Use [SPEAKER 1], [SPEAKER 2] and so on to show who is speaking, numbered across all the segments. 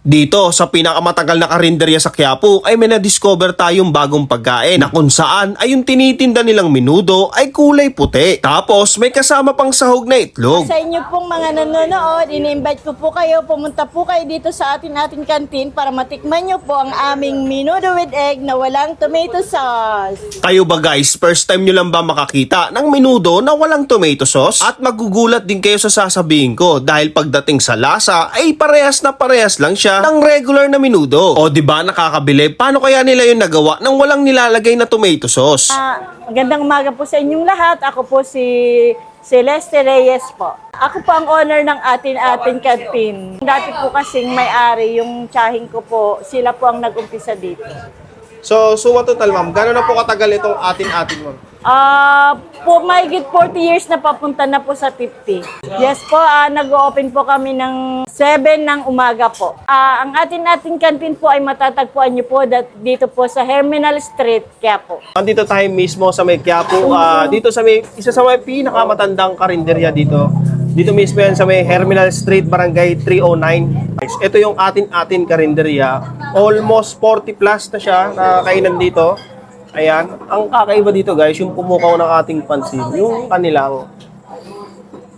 [SPEAKER 1] Dito sa pinakamatagal na karinderya sa Quiapo ay may na-discover tayong bagong pagkain na kung saan ay yung tinitinda nilang minudo ay kulay puti. Tapos may kasama pang sahog na itlog.
[SPEAKER 2] Sa inyo pong mga nanonood, ini-invite ko po kayo, pumunta po kayo dito sa atin ating canteen para matikman nyo po ang aming minudo with egg na walang tomato sauce.
[SPEAKER 1] Kayo ba guys, first time nyo lang ba makakita ng minudo na walang tomato sauce? At magugulat din kayo sa sasabihin ko dahil pagdating sa lasa ay parehas na parehas lang siya ng regular na minudo. O di ba nakakabili, paano kaya nila yung nagawa nang walang nilalagay na tomato sauce?
[SPEAKER 2] Ah, magandang umaga po sa inyong lahat. Ako po si Celeste Reyes po. Ako po ang owner ng atin atin canteen. Dati po kasing may-ari yung tiyahing ko po, sila po ang nag-umpisa dito.
[SPEAKER 1] So, suwa total ma'am, gano'n na po katagal itong atin-atin ma'am?
[SPEAKER 2] Ah, po mahigit 40 years na papunta na po sa 50. Yes po, ah, nag-open po kami ng 7 ng umaga po. Ah, ang atin ating canteen po ay matatagpuan niyo po dat- dito po sa Herminal Street, kaya po.
[SPEAKER 1] Andito tayo mismo sa may Quiapo, ah, dito sa may, isa sa may pinakamatandang karinderya dito. Dito mismo yan sa may Herminal Street, Barangay 309. Guys, Ito yung atin-atin karinderya. Almost 40 plus na siya na kainan dito. Ayan. Ang kakaiba dito guys, yung pumukaw ng ating pansin, yung kanilang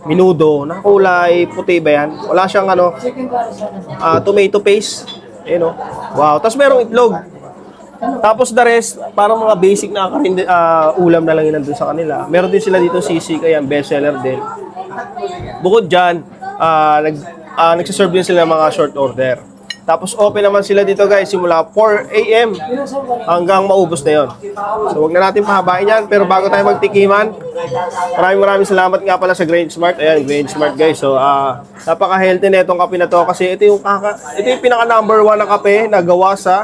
[SPEAKER 1] minudo na kulay puti ba yan? Wala siyang ano, ah, tomato paste. Ayun oh. Wow. Tapos merong itlog. Tapos the rest, parang mga basic na karindi, ah, ulam na lang yun nandun sa kanila. Meron din sila dito sisig, ayan, bestseller din. Bukod dyan, ah, nag, ah, nagsiserve din sila ng mga short order. Tapos open naman sila dito guys, simula 4 a.m. hanggang maubos na yon. So wag na natin pahabain yan. Pero bago tayo magtikiman, maraming maraming salamat nga pala sa Grain Smart. Ayan, Grain Smart guys. So ah, napaka-healthy na itong kape na to kasi ito yung, kaka, ito yung pinaka number one na kape na gawa sa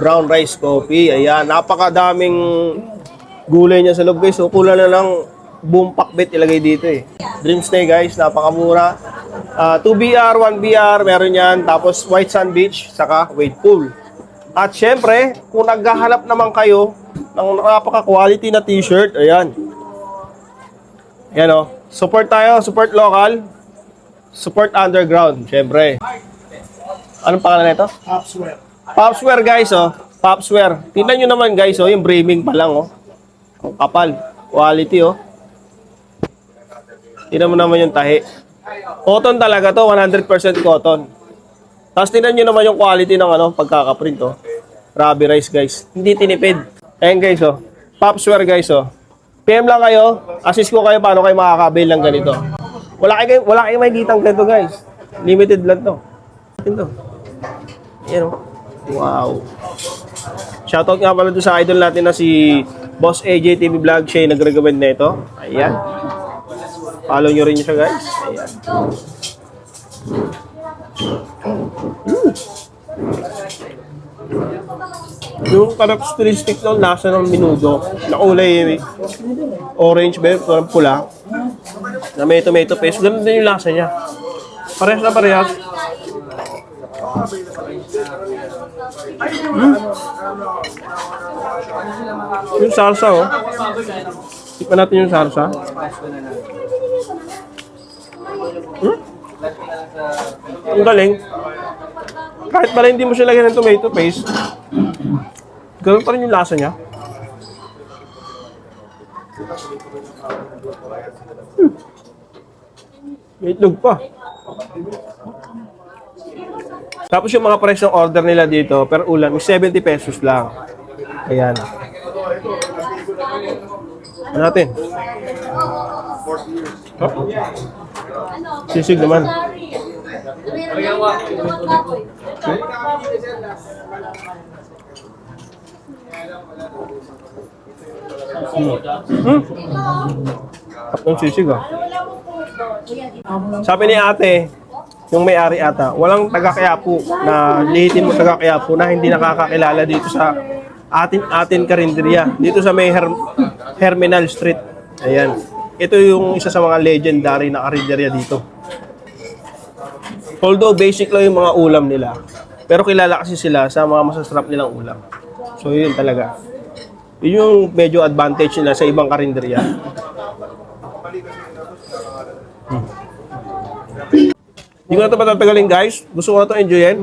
[SPEAKER 1] brown rice coffee. Ayan, napakadaming gulay niya sa loob guys. So kulang na lang boom pakbet ilagay dito eh. Dream Stay guys, napakamura. Ah, 2BR, 1BR, meron yan. Tapos White Sand Beach, saka Wade Pool. At syempre, kung naghahanap naman kayo ng napaka-quality na t-shirt, ayan. Ayan o. Support tayo, support local, support underground, syempre. Anong pangalan nito?
[SPEAKER 3] Upswear.
[SPEAKER 1] Popswear guys, oh. Popswear. Tingnan nyo naman guys, oh. Yung braming pa lang, oh. Kapal. Quality, oh. Tingnan mo naman yung tahi. Cotton talaga to, 100% cotton. Tapos tingnan nyo naman yung quality ng ano, pagkakaprint, oh. Rabi rice, guys. Hindi tinipid. Ayan, guys, oh. Popswear, guys, oh. PM lang kayo. Assist ko kayo paano kayo makakabil ng ganito. Wala kayo, wala kayo may ditang ganito, guys. Limited lang to. Ito. Ayan, oh. Wow. Shoutout nga pala doon sa idol natin na si Boss AJ TV Vlog. Siya yung nag-recommend na ito. Ayan. Follow nyo rin siya guys. Ayan. Mm. Yung characteristic ng lasa ng minudo na kulay orange ba? Parang pula. Na may tomato paste. Ganun din yung lasa niya. Parehas na parehas. Yung salsa, oh. Tikman natin yung salsa. Hmm? Ang galing. Kahit pala hindi mo siya lagyan ng tomato paste, ganun pa rin yung lasa niya. Hmm. May itlog pa. Tapos yung mga price ng order nila dito per ulam is 70 pesos lang. Ayan. Ano natin? Huh? Sisig naman. Hmm. Tatlong sisig ah. Sabi ni ate, yung may-ari ata, walang taga-Quiapo na lihitin mo taga-Quiapo na hindi nakakakilala dito sa atin atin karinderya dito sa may Her- Herminal Street. Ayan. Ito yung isa sa mga legendary na karinderya dito. Although basic lang yung mga ulam nila, pero kilala kasi sila sa mga masasarap nilang ulam. So yun talaga. Yun yung medyo advantage nila sa ibang karinderya. Hindi ko na ito patatagalin guys. Gusto ko na ito enjoyin.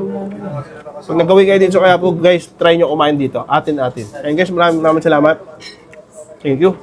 [SPEAKER 1] Pag nagawin kayo dito sa Quiapo, guys, try nyo kumain dito. Atin-atin. Ayun guys, maraming maraming salamat. Thank you.